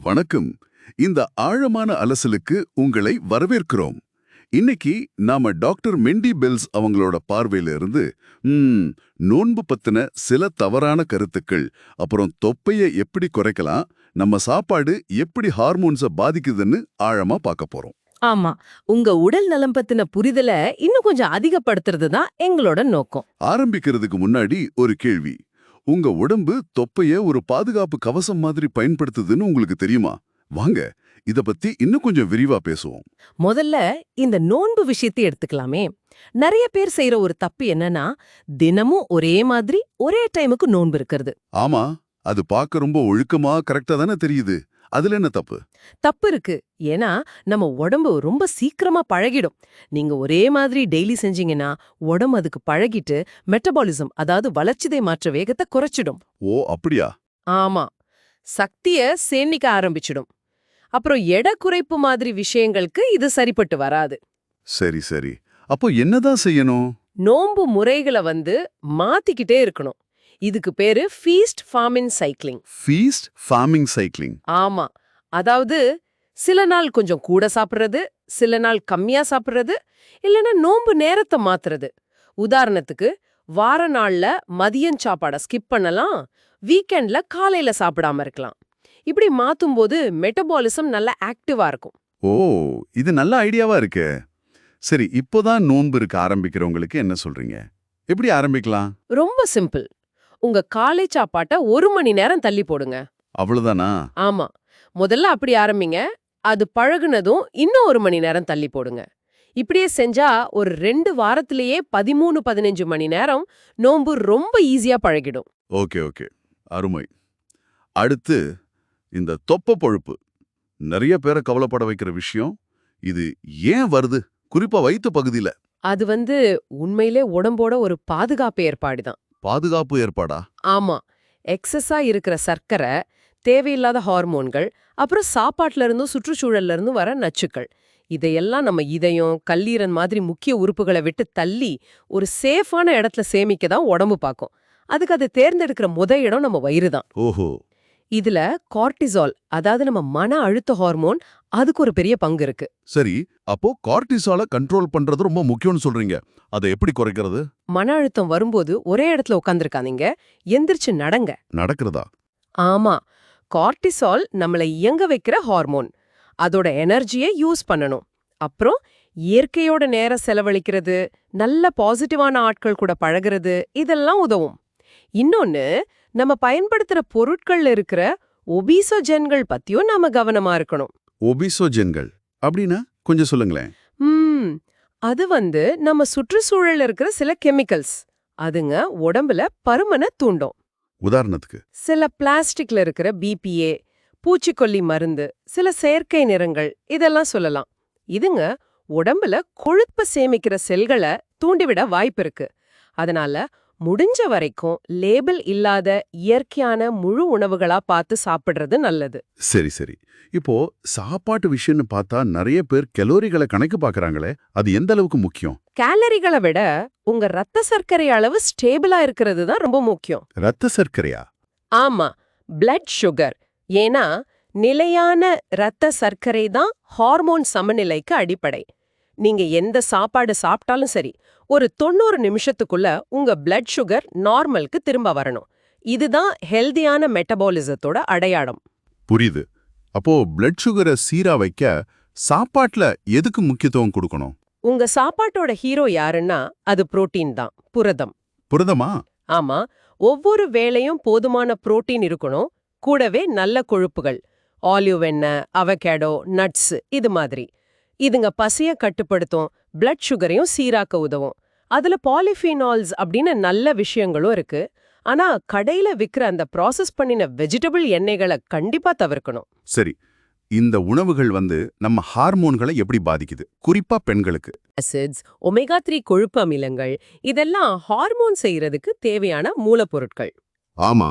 வணக்கம். இந்த ஆழமான அலசலுக்கு உங்களை வரவேற்கிறோம். இன்னைக்கு நாம டாக்டர் மெண்டி பெல்ஸ் அவங்களோட பார்வையில இருந்து ம், நோன்பு பத்தின சில தவறான கருத்துக்கள் அப்புறம் தொப்பையை எப்படி குறைக்கலாம் நம்ம சாப்பாடு எப்படி ஹார்மோன்ஸை பாதிக்குதுன்னு ஆழமா பார்க்க போறோம். ஆமா உங்க உடல் நலம் பத்தின புரிதலை இன்னும் கொஞ்சம் அதிகப்படுத்துறது தான் எங்களோட நோக்கம். ஆரம்பிக்கிறதுக்கு முன்னாடி ஒரு கேள்வி. உங்க உடம்பு தொப்பைய ஒரு பாதுகாப்பு கவசம் மாதிரி பயன்படுத்துதுன்னு உங்களுக்கு தெரியுமா? வாங்க இத பத்தி இன்னும் கொஞ்சம் விரிவா பேசுவோம். முதல்ல இந்த நோன்பு விஷயத்தை எடுத்துக்கலாமே. நிறைய பேர் செய்யற ஒரு தப்பு என்னன்னா தினமும் ஒரே மாதிரி ஒரே டைமுக்கு நோன்பு இருக்கிறது. ஆமா அது பார்க்க ரொம்ப ஒழுக்கமா கரெக்டா தானே தெரியுது. அதுல என்ன தப்பு? தப்பு இருக்கு. ஏன்னா நம்ம உடம்பு ரொம்ப சீக்கிரமா பழகிடும். நீங்க ஒரே மாதிரி டெய்லி செஞ்சீங்கன்னா உடம்பு அதுக்கு பழகிட்டு மெட்டபாலிசம் அதாவது வளர்ச்சிதை மாற்ற வேகத்தை குறைச்சிடும். ஓ அப்படியா? ஆமா. சக்திய சேமிக்க ஆரம்பிச்சிடும். அப்புறம் எடை குறைப்பு மாதிரி விஷயங்களுக்கு இது சரிப்பட்டு வராது. சரி சரி. அப்போ என்னதான் செய்யணும்? நோன்பு முறைகளை வந்து மாத்திக்கிட்டே இருக்கணும். இதுக்கு பேரு feast famine cycling feast farming cycling ஆமா. அதாவது சில நாள் கொஞ்சம் கூட சாப்பிடுறது சில நாள் கம்மியா சாப்பிடுறது இல்லைன்னா நோன்பு நேரத்தை மாத்துறது. உதாரணத்துக்கு வார நாள்ல மதியம் சாப்பாடை ஸ்கிப் பண்ணலாம் வீக்கெண்ட்ல காலையில சாப்பிடாம இருக்கலாம். இப்படி மாத்தும்போது மெட்டபாலிசம் நல்லா ஆக்டிவா இருக்கும். ஓ இது நல்ல ஐடியாவா இருக்கே. சரி இப்போதான் நோன்பு இருக்க ஆரம்பிக்கிறவங்களுக்கு என்ன சொல்றீங்க? எப்படி ஆரம்பிக்கலாம்? ரொம்ப சிம்பிள் உங்க காலை சாப்பாட்டை ஒரு மணி நேரம் தள்ளி போடுங்க. அவ்வளவுதானா? ஆமா. முதல்ல அப்படி ஆரம்பிங்க. அது பழகுனதும் இன்னும் ஒரு மணி நேரம் தள்ளி போடுங்க. இப்படியே செஞ்சா ஒரு ரெண்டு வாரத்திலேயே பதிமூணு பதினஞ்சு மணி நேரம் நோன்பு ரொம்ப ஈஸியா பழகிடும். Okay okay. அருமை. அடுத்து இந்த தொப்பை பொழுப்பு. நிறைய பேரை கவலைப்பட வைக்கிற விஷயம் இது ஏன் வருது? குறிப்பா வயிற்று பகுதியில. அது வந்து உண்மையிலே உடம்போட ஒரு பாதுகாப்பு ஏற்பாடு தான் பாதுகாப்பு ஏற்பாடா? ஆமா. எக்ஸஸா இருக்கிற சர்க்கரை தேவையில்லாத ஹார்மோன்கள் அப்புறம் சாப்பாட்டுல இருந்தும் சுற்றுச்சூழல்ல இருந்தும் வர நச்சுக்கள். இதையெல்லாம் நம்ம இதயம் கல்லீரல் மாதிரி முக்கிய உறுப்புகளை விட்டு தள்ளி ஒரு சேஃபான இடத்துல சேமிக்க தான் உடம்பு பார்க்கும். அதுக்கு அதை தேர்ந்தெடுக்கிற முத இடம் நம்ம வயிறு தான். ஓஹோ. இதுல கார்டிசால் அதாவது நம்ம மன அழுத்த ஹார்மோன் அதுக்கு ஒரு பெரிய பங்கு இருக்கு. சரி அப்போ கார்டிசால கண்ட்ரோல் பண்றது ரொம்ப முக்கியம்னு சொல்றீங்க. அதை எப்படி குறைக்கிறது? மன அழுத்தம் வரும்போது ஒரே இடத்துல உட்காந்துருக்காதீங்க எந்திரிச்சு நடங்க. நடக்கிறதா? ஆமா கார்டிசால் நம்மளை இயங்க வைக்கிற ஹார்மோன் அதோட எனர்ஜியை யூஸ் பண்ணணும். அப்புறம் இயற்கையோட நேரம் செலவழிக்கிறது நல்ல பாசிட்டிவான ஆட்கள் கூட பழகுறது இதெல்லாம் உதவும். இன்னொன்னு நம்ம பயன்படுத்துற பொருட்கள்ல இருக்கிற ஒபீசோஜென்கள் பத்தியும் நாம கவனமா இருக்கணும். ஒபிசோஜென்கள்? அப்படின்னா கொஞ்சம் சொல்லுங்களேன். ம். அது வந்து நம்ம சுற்றுச்சூழல்ல இருக்கிற சில கெமிக்கல்ஸ். அதுங்க உடம்புல பருமனை தூண்டும். உதாரணத்துக்கு. சில பிளாஸ்டிக்ல இருக்கிற பிபிஏ பூச்சிக்கொல்லி மருந்து சில செயற்கை நிறங்கள் இதெல்லாம் சொல்லலாம். இதுங்க உடம்புல கொழுப்ப சேமிக்கிற செல்களை தூண்டிவிட வாய்ப்பு இருக்கு. அதனால முடிஞ்ச வரைக்கும் லேபிள் இல்லாத இயற்கையான முழு உணவுகளா பார்த்து சாப்பிடுறது நல்லது. சரி சரி. இப்போ சாப்பாட்டு விஷயம்னு பார்த்தா நிறைய பேர் கலோரிகளை கணக்கு பார்க்கறாங்களே அது எந்த அளவுக்கு முக்கியம்? கேலரிகளை விட உங்க ரத்த சர்க்கரை அளவு ஸ்டேபிளா இருக்கிறது தான் ரொம்ப முக்கியம். ரத்த சர்க்கரையா? ஆமா பிளட் சுகர் ஏன்னா நிலையான ரத்த சர்க்கரை தான் ஹார்மோன் சமநிலைக்கு அடிப்படை. நீங்க எந்த சாப்பாடு சாப்பிட்டாலும் சரி ஒரு தொண்ணூறு நிமிஷத்துக்குள்ள உங்க பிளட் சுகர் நார்மலுக்கு திரும்ப வரணும். இதுதான் ஹெல்தியான மெட்டபாலிசத்தோட அடையாளம். புரியுது. அப்போ பிளட் சுகரை சீரா வைக்க சாப்பாட்டுல எதுக்கு முக்கியத்துவம் கொடுக்கணும்? உங்க சாப்பாட்டோட ஹீரோ யாருன்னா அது புரோட்டீன் தான் புரதம். புரதமா? ஆமா. ஒவ்வொரு வேளையும் போதுமான புரோட்டீன் இருக்கணும் கூடவே நல்ல கொழுப்புகள். ஆலிவ் எண்ணெய் அவகேடோ நட்ஸ் இது மாதிரி. இதுங்க பசிய கட்டுப்படுத்தும் பிளட் சுகரையும் சீராக்க உதவும். அதுல பாலிஃபீனால்ஸ் அப்படின்னு நல்ல விஷயங்களும் இருக்கு. ஆனா கடையில விக்கிற அந்த ப்ராசஸ் பண்ணின வெஜிடபிள் எண்ணெய்களை கண்டிப்பா தவிர்க்கணும். சரி இந்த உணவுகள் வந்து நம்ம ஹார்மோன்களை எப்படி பாதிக்குது? குறிப்பா பெண்களுக்கு. அசிட்ஸ் ஒமேகா த்ரீ கொழுப்பு அமிலங்கள் இதெல்லாம் ஹார்மோன் செய்யறதுக்கு தேவையான மூலப்பொருட்கள். ஆமா.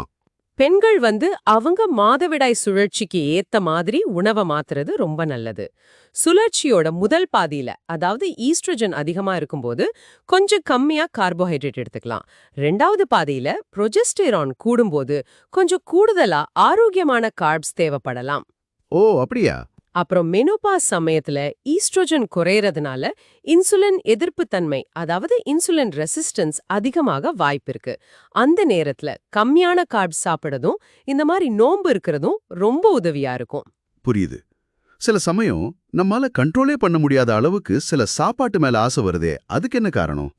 பெண்கள் வந்து அவங்க மாதவிடாய் சுழற்சிக்கு ஏத்த மாதிரி உணவை மாத்துறது ரொம்ப நல்லது. சுழற்சியோட முதல் பாதியில அதாவது ஈஸ்ட்ரஜன் அதிகமா இருக்கும்போது கொஞ்சம் கம்மியா கார்போஹைட்ரேட் எடுத்துக்கலாம். ரெண்டாவது பாதியில ப்ரொஜெஸ்டெரான் கூடும்போது கொஞ்சம் கூடுதலா ஆரோக்கியமான கார்ப்ஸ் தேவைப்படலாம். ஓ அப்படியா? அப்புறம் மெனோபாஸ் சமயத்துல ஈஸ்ட்ரோஜன் குறையறதுனால இன்சுலின் எதிர்ப்பு தன்மை அதாவது இன்சுலின் ரெசிஸ்டன்ஸ் அதிகமாக வாய்ப்பு இருக்கு. அந்த நேரத்துல கம்மியான கார்ப்ஸ் சாப்பிடுறதும் இந்த மாதிரி நோன்பு இருக்கிறதும் ரொம்ப உதவியா இருக்கும். புரியுது. சில சமயம் நம்மால கண்ட்ரோலே பண்ண முடியாத அளவுக்கு சில சாப்பாட்டு மேல ஆசை வருதே அதுக்கு என்ன காரணம்?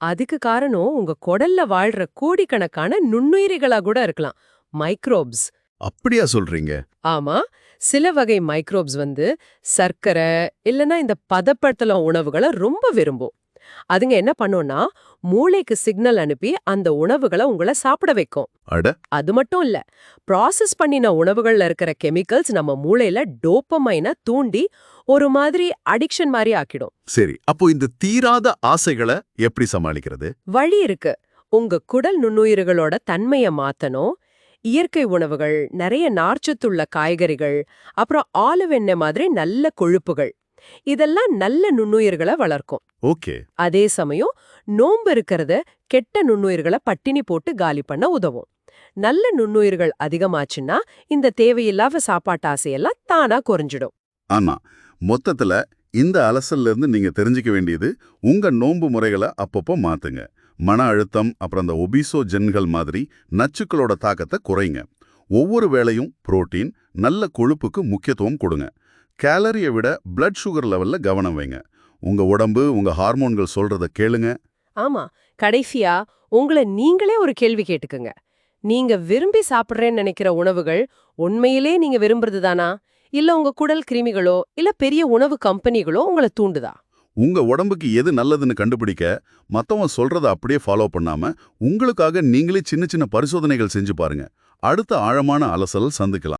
அதுக்கு காரணம் உங்க குடல்ல வாழ்ற கோடிக்கணக்கான நுண்ணுயிரிகளா கூட இருக்கலாம். மைக்ரோப்ஸ் அப்படியா சொல்றீங்க? ஆமா. சில வகை மைக்ரோப்ஸ் வந்து சர்க்கரை இல்லனா இந்த பதப்படுத்தல உணவுகளை ரொம்ப விரும்பும். அதுங்க என்ன பண்ணும்னா மூளைக்கு சிக்னல் அனுப்பி அந்த உணவுகளை உங்களை சாப்பிட வைக்கும். அட! அது மட்டும் இல்ல ப்ராசஸ் பண்ணின உணவுகள்ல இருக்கிற கெமிக்கல்ஸ் நம்ம மூளையில டோப்பமைனை தூண்டி ஒரு மாதிரி அடிக்ஷன் மாதிரி ஆக்கிடும். சரி அப்போ இந்த தீராத ஆசைகளை எப்படி சமாளிக்கிறது? வழி இருக்கு. உங்க குடல் நுண்ணுயிர்களோட தன்மைய மாத்தணும் இயற்கை உணவுகள் நிறைய நார்ச்சத்துள்ள காய்கறிகள் அப்புறம் ஆலிவ் எண்ணெய் மாதிரி நல்ல கொழுப்புகள். இதெல்லாம் நல்ல நுண்ணுயிர்களை வளர்க்கும். ஓகே. அதே சமயம் நோன்பு இருக்கிறத கெட்ட நுண்ணுயிர்களை பட்டினி போட்டு காலி பண்ண உதவும். நல்ல நுண்ணுயிர்கள் அதிகமாச்சுன்னா இந்த தேவையில்லாத சாப்பாட்டு ஆசையெல்லாம் தானா குறைஞ்சிடும். ஆனா மொத்தத்துல இந்த அலசல்ல இருந்து நீங்க தெரிஞ்சுக்க வேண்டியது உங்க நோன்பு முறைகளை அப்பப்போ மாத்துங்க. மன அழுத்தம் அப்புறம் அந்த ஒபிசோ ஜென்கள் மாதிரி நச்சுக்களோட தாக்கத்தை குறைங்க. ஒவ்வொரு வேளையும் புரோட்டீன் நல்ல கொழுப்புக்கு முக்கியத்துவம் கொடுங்க. கேலரியை விட பிளட் சுகர் லெவல்ல கவனம் வைங்க. உங்க உடம்பு உங்க ஹார்மோன்கள் சொல்றத கேளுங்க. ஆமா கடைசியா உங்களை நீங்களே ஒரு கேள்வி கேட்டுக்குங்க. நீங்க விரும்பி சாப்பிடுறேன்னு நினைக்கிற உணவுகள் உண்மையிலே நீங்க விரும்புறது தானா? இல்ல உங்க குடல் கிருமிகளோ இல்ல பெரிய உணவு கம்பெனிகளோ உங்களை தூண்டுதா? உங்க உடம்புக்கு எது நல்லதுன்னு கண்டுபிடிக்க மத்தவன் சொல்றத அப்படியே ஃபாலோ பண்ணாம உங்களுக்காக நீங்களே சின்ன சின்ன பரிசோதனைகள் செஞ்சு பாருங்க. அடுத்த ஆழமான அலசல் சந்திக்கலாம்.